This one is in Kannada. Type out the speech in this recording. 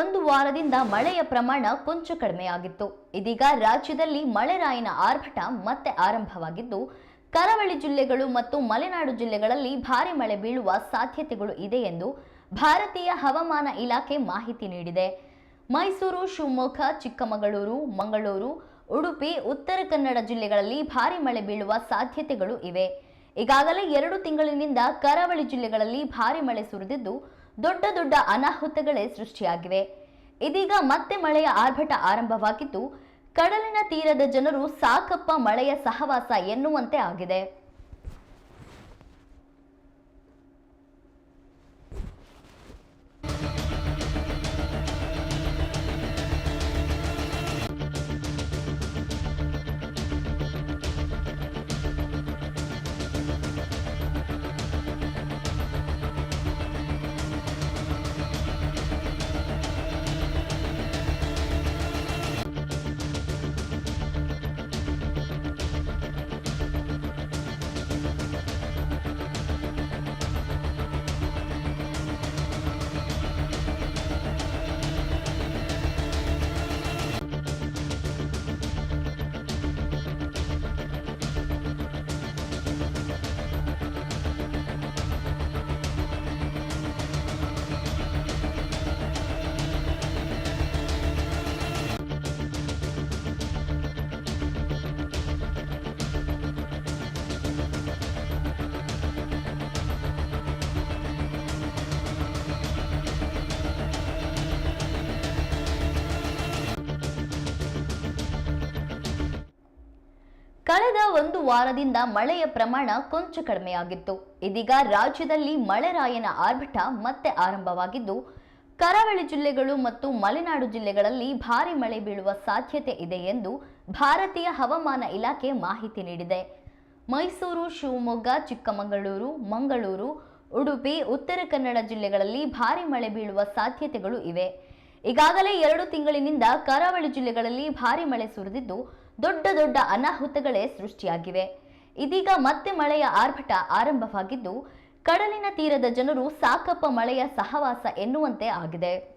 ಒಂದು ವಾರದಿಂದ ಮಳೆಯ ಪ್ರಮಾಣ ಕೊಂಚ ಕಡಿಮೆಯಾಗಿತ್ತು. ಇದೀಗ ರಾಜ್ಯದಲ್ಲಿ ಮಳೆರಾಯಿನ ಆರ್ಭಟ ಮತ್ತೆ ಆರಂಭವಾಗಿದ್ದು, ಕರಾವಳಿ ಜಿಲ್ಲೆಗಳು ಮತ್ತು ಮಲೆನಾಡು ಜಿಲ್ಲೆಗಳಲ್ಲಿ ಭಾರಿ ಮಳೆ ಬೀಳುವ ಸಾಧ್ಯತೆಗಳು ಇದೆ ಎಂದು ಭಾರತೀಯ ಹವಾಮಾನ ಇಲಾಖೆ ಮಾಹಿತಿ ನೀಡಿದೆ. ಮೈಸೂರು, ಶಿವಮೊಗ್ಗ, ಚಿಕ್ಕಮಗಳೂರು, ಮಂಗಳೂರು, ಉಡುಪಿ, ಉತ್ತರ ಕನ್ನಡ ಜಿಲ್ಲೆಗಳಲ್ಲಿ ಭಾರಿ ಮಳೆ ಬೀಳುವ ಸಾಧ್ಯತೆಗಳು ಇವೆ. ಈಗಾಗಲೇ ಎರಡು ತಿಂಗಳಿನಿಂದ ಕರಾವಳಿ ಜಿಲ್ಲೆಗಳಲ್ಲಿ ಭಾರಿ ಮಳೆ ಸುರಿದಿದ್ದು ದೊಡ್ಡ ದೊಡ್ಡ ಅನಾಹುತಗಳೇ ಸೃಷ್ಟಿಯಾಗಿವೆ. ಇದೀಗ ಮತ್ತೆ ಮಳೆಯ ಆರ್ಭಟ ಆರಂಭವಾಗಿದ್ದು, ಕಡಲಿನ ತೀರದ ಜನರು ಸಾಕಪ್ಪ ಮಳೆಯ ಸಹವಾಸ ಎನ್ನುವಂತೆ ಆಗಿದೆ. ಕಳೆದ ಒಂದು ವಾರದಿಂದ ಮಳೆಯ ಪ್ರಮಾಣ ಕೊಂಚ ಕಡಿಮೆಯಾಗಿತ್ತು. ಇದೀಗ ರಾಜ್ಯದಲ್ಲಿ ಮಳೆರಾಯನ ಆರ್ಭಟ ಮತ್ತೆ ಆರಂಭವಾಗಿದ್ದು, ಕರಾವಳಿ ಜಿಲ್ಲೆಗಳು ಮತ್ತು ಮಲೆನಾಡು ಜಿಲ್ಲೆಗಳಲ್ಲಿ ಭಾರಿ ಮಳೆ ಬೀಳುವ ಸಾಧ್ಯತೆ ಇದೆ ಎಂದು ಭಾರತೀಯ ಹವಾಮಾನ ಇಲಾಖೆ ಮಾಹಿತಿ ನೀಡಿದೆ. ಮೈಸೂರು, ಶಿವಮೊಗ್ಗ, ಚಿಕ್ಕಮಗಳೂರು, ಮಂಗಳೂರು, ಉಡುಪಿ, ಉತ್ತರ ಕನ್ನಡ ಜಿಲ್ಲೆಗಳಲ್ಲಿ ಭಾರಿ ಮಳೆ ಬೀಳುವ ಸಾಧ್ಯತೆಗಳು ಇವೆ. ಈಗಾಗಲೇ ಎರಡು ತಿಂಗಳಿನಿಂದ ಕರಾವಳಿ ಜಿಲ್ಲೆಗಳಲ್ಲಿ ಭಾರಿ ಮಳೆ ಸುರಿದಿದ್ದು ದೊಡ್ಡ ದೊಡ್ಡ ಅನಾಹುತಗಳೇ ಸೃಷ್ಟಿಯಾಗಿವೆ. ಇದೀಗ ಮತ್ತೆ ಮಳೆಯ ಆರ್ಭಟ ಆರಂಭವಾಗಿದ್ದು, ಕಡಲಿನ ತೀರದ ಜನರು ಸಾಕಪ್ಪ ಮಳೆಯ ಸಹವಾಸ ಎನ್ನುವಂತೆ ಆಗಿದೆ.